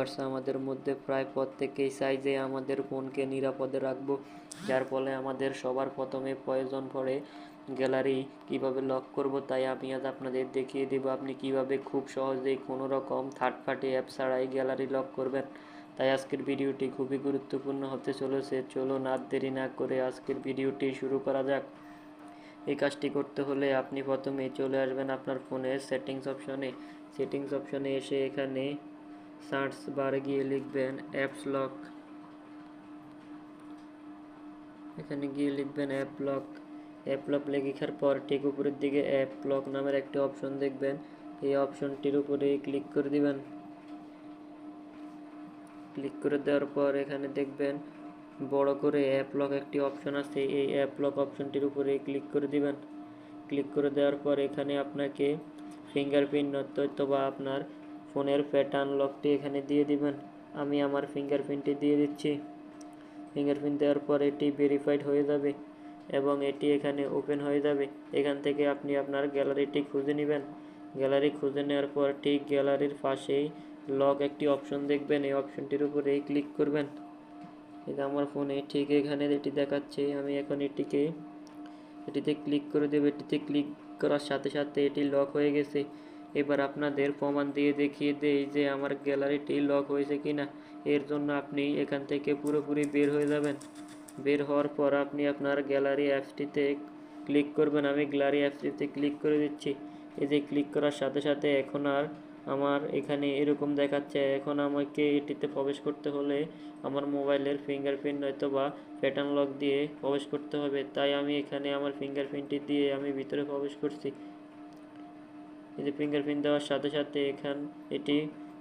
Viewers আমাদের মধ্যে প্রায় প্রত্যেকেই চাই যে আমাদের ফোনকে নিরাপদে রাখব। যার ফলে আমাদের সবার প্রথমে প্রয়োজন পড়ে গ্যালারি কীভাবে লক করব, তাই আমি আজ আপনাদের দেখিয়ে দেব আপনি কীভাবে খুব সহজেই কোনো রকম থার্ড পার্টি অ্যাপ ছাড়াই গ্যালারি লক করবেন। তাই আজকের ভিডিওটি খুবই গুরুত্বপূর্ণ হতে চলেছে। চলুন আর দেরি না করে আজকের ভিডিওটি শুরু করা যাক। এই কাজটি করতে হলে আপনি প্রথমে চলে আসবেন আপনার ফোনের সেটিংস অপশনে। সেটিংস অপশনে এসে এখানে সার্চ বারে গিয়ে লিখবেন অ্যাপস লক। এখানে গিয়ে লিখবেন অ্যাপ লক। অ্যাপ লক লেখার পর ঠিক উপরের দিকে অ্যাপ লক নামের একটি অপশন দেখবেন। এই অপশনটির উপরে ক্লিক করে দিবেন। ক্লিক করে দেওয়ার পর এখানে দেখবেন বড় করে অ্যাপ লক একটি অপশন আছে। এই অ্যাপ লক অপশনটির উপরে ক্লিক করে দিবেন। ক্লিক করে দেওয়ার পর এখানে আপনাকে ফিঙ্গারপ্রিন্ট তথ্য বা আপনার ফোনের প্যাটার্ন লকটি এখানে দিয়ে দিবেন। আমি আমার ফিঙ্গারপ্রিন্টটি দিয়ে দিচ্ছি। ফিঙ্গারপ্রিন্ট দেওয়ার পর এটি ভেরিফাইড হয়ে যাবে এবং এটি এখানে ওপেন হয়ে যাবে। এখান থেকে আপনি আপনার গ্যালারিটি খুঁজে নেবেন। গ্যালারি খুঁজে নেওয়ার পর ঠিক গ্যালারির পাশেই লক একটি অপশন দেখবেন। এই অপশনটির উপরে ক্লিক করবেন। এটা আমার ফোনে ঠিক এখানে এটি দেখাচ্ছে। আমি এখন এটিকে, এটিতে ক্লিক করে দেবো। এটিতে ক্লিক করার সাথে সাথে এটি লক হয়ে গেছে। এবার আপনাদের প্রমাণ দিয়ে দেখিয়ে দেই যে আমার গ্যালারিটি লক হয়েছে কিনা এর জন্য আপনি এখান থেকে পুরোপুরি বের হয়ে যাবেন। বের হওয়ার পর আপনি আপনার গ্যালারি অ্যাপসটিতে ক্লিক করবেন। আমি গ্যালারি অ্যাপসটিতে ক্লিক করে দিচ্ছি। এই যে ক্লিক করার সাথে সাথে এখন আর আমার এখানে এরকম দেখাচ্ছে। এখন আমাকে এটিতে প্রবেশ করতে হলে আমার মোবাইলের ফিঙ্গারপ্রিন্ট নয়তো বা প্যাটার্ন লক দিয়ে প্রবেশ করতে হবে। তাই আমি এখানে আমার ফিঙ্গারপ্রিন্টটি দিয়ে আমি ভিতরে প্রবেশ করছি। যে ফিঙ্গারপ্রিন্ট দেওয়ার সাথে সাথে এখান, এটি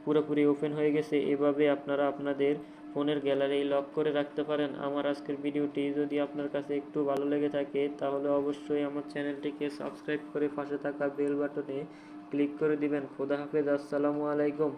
পুরোপুরি ওপেন হয়ে গেছে। এভাবে আপনারা আপনাদের ফোনের গ্যালারি লক করে রাখতে পারেন। আমার আজকের ভিডিওটি যদি আপনার কাছে একটু ভালো লেগে থাকে, তাহলে অবশ্যই আমার চ্যানেলটিকে সাবস্ক্রাইব করে পাশে থাকা বেল বাটনে ক্লিক করে দিবেন। খোদা হাফেজ, আসসালামু আলাইকুম।